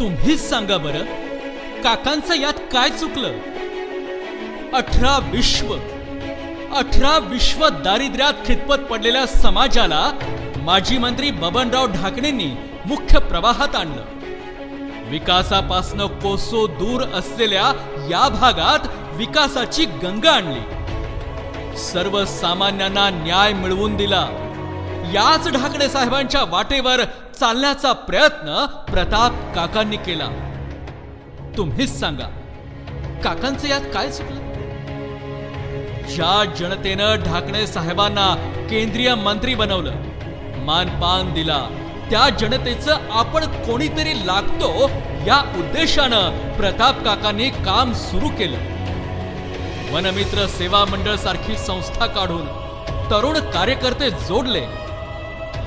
तुम्हीच सांगा बरं काकांचं यात काय चुकलं? अठरा विश्व अठरा विश्व दारिद्र्यात खितपत पडलेल्या समाजाला माजी मंत्री बबनराव ढाकणेंनी मुख्य प्रवाहात आणलं. विकासापासनं कोसो दूर असलेल्या या भागात विकासाची गंगा आणली. सर्वसामान्यांना न्याय मिळवून दिला. याच ढाकणे साहेबांच्या वाटेवर चालण्याचा प्रयत्न प्रताप काकांनी केला. तुम्हीच सांगा काकांचं यात काय चुकलं? ज्या जनतेनं ढाकणे साहेबांना केंद्रीय मंत्री बनवलं मानपान दिला त्या जनतेचं आपण कोणीतरी लागतो या उद्देशानं प्रताप काकांनी काम सुरू केलं. वनमित्र सेवा मंडळ सारखी संस्था काढून तरुण कार्यकर्ते जोडले.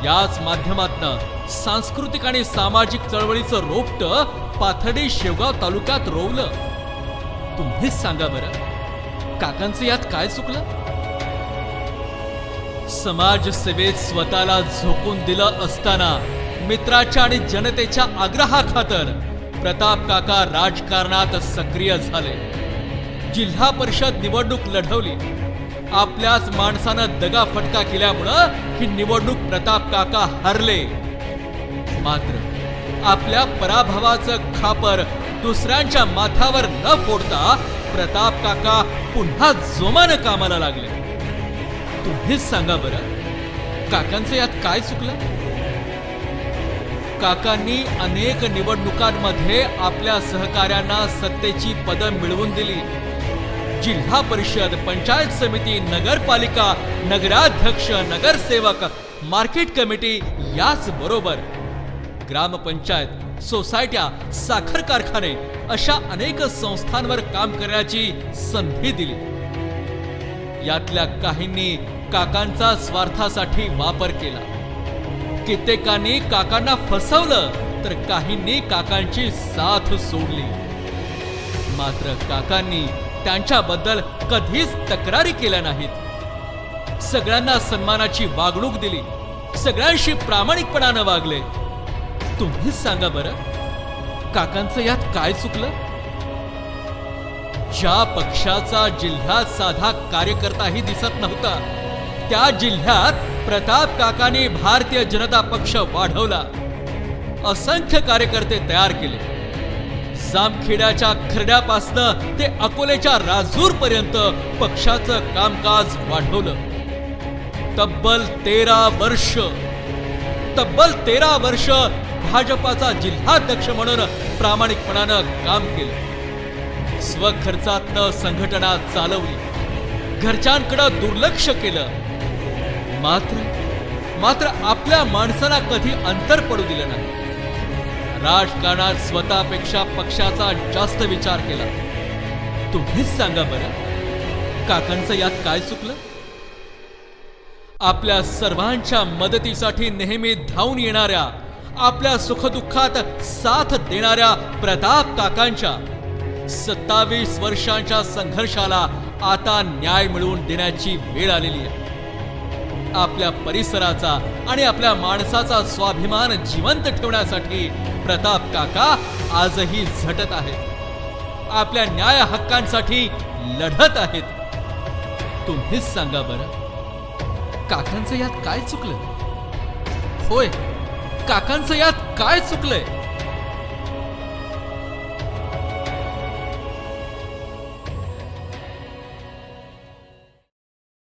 याच माध्यमातनं सांस्कृतिक आणि सामाजिक चळवळीचं रोपट पाथर्डी शेवगाव तालुक्यात रोवलं. तुम्हीच सांगा बरं काकांचं यात काय चुकलं? समाजसेवेत स्वतःला झोकून दिलं असताना मित्राच्या आणि जनतेच्या आग्रहाखातर प्रताप काका राजकारणात सक्रिय झाले. जिल्हा परिषद निवडणूक लढवली. आपल्याच माणसानं दगाफटका केल्यामुळं ही निवडणूक प्रताप काका हरले. मात्र आपल्या पराभवाचं खापर दुसऱ्यांच्या माथावर न फोडता प्रताप काका पुन्हा जोमानं कामाला लागले. तुम्हीच सांगा बरं काकांचं यात काय चुकलं? काकांनी अनेक निवडणुकांमध्ये आपल्या सहकाऱ्यांना सत्तेची पदं मिळवून दिली. जिल्हा परिषद पंचायत समिती नगरपालिका नगराध्यक्ष नगरसेवक मार्केट कमिटी याच बरोबर. ग्रामपंचायत सोसायट्या साखर कारखाने अशा अनेक संस्थांवर काम करण्याची संधी दिली. यातल्या काहींनी काकांचा स्वार्थासाठी वापर केला. कित्येकांनी काकांना फसवलं तर काहींनी काकांची साथ सोडली. मात्र काकांनी त्यांच्याबद्दल कधीच तक्रारी केल्या नाहीत. सगळ्यांना सन्मानाची वागणूक दिली. सगळ्यांशी प्रामाणिकपणानं वागले. तुम्हीच सांगा बरं काकांचं यात काय चुकलं? ज्या पक्षाचा जिल्ह्यात साधा कार्यकर्ताही दिसत नव्हता त्या जिल्ह्यात प्रताप काकाने भारतीय जनता पक्ष वाढवला. असंख्य कार्यकर्ते तयार केले. जामखेड्याच्या खरड्यापासनं ते अकोलेच्या राजूर पर्यंत पक्षाचं कामकाज वाढवलं. तब्बल तेरा वर्ष तब्बल तेरा वर्ष भाजपाचा जिल्हाध्यक्ष म्हणून प्रामाणिकपणानं काम केलं. स्वखर्चातनं संघटना चालवली. घरच्यांकडं दुर्लक्ष केलं. मात्र मात्र आपल्या माणसाला कधी अंतर पडू दिलं नाही. राजकारणात स्वतःपेक्षा पक्षाचा जास्त विचार केला. तुम्हीच सांगा बरं काकांचं यात काय चुकलं? आपल्या सर्वांच्या मदतीसाठी नेहमी धावून येणाऱ्या आपल्या सुखदुःखात साथ देणाऱ्या प्रताप काकांच्या सत्तावीस वर्षांच्या संघर्षाला आता न्याय मिळवून देण्याची वेळ आलेली आहे. आपल्या परिसराचा आणि आपल्या माणसाचा स्वाभिमान जिवंत ठेवण्यासाठी प्रताप काका आजही झटत आहेत. आपल्या न्याय हक्कांसाठी लढत आहेत. तुम्हीच सांगा बरं काकांचं यात काय चुकलं होय काकांचं यात काय चुकलंय?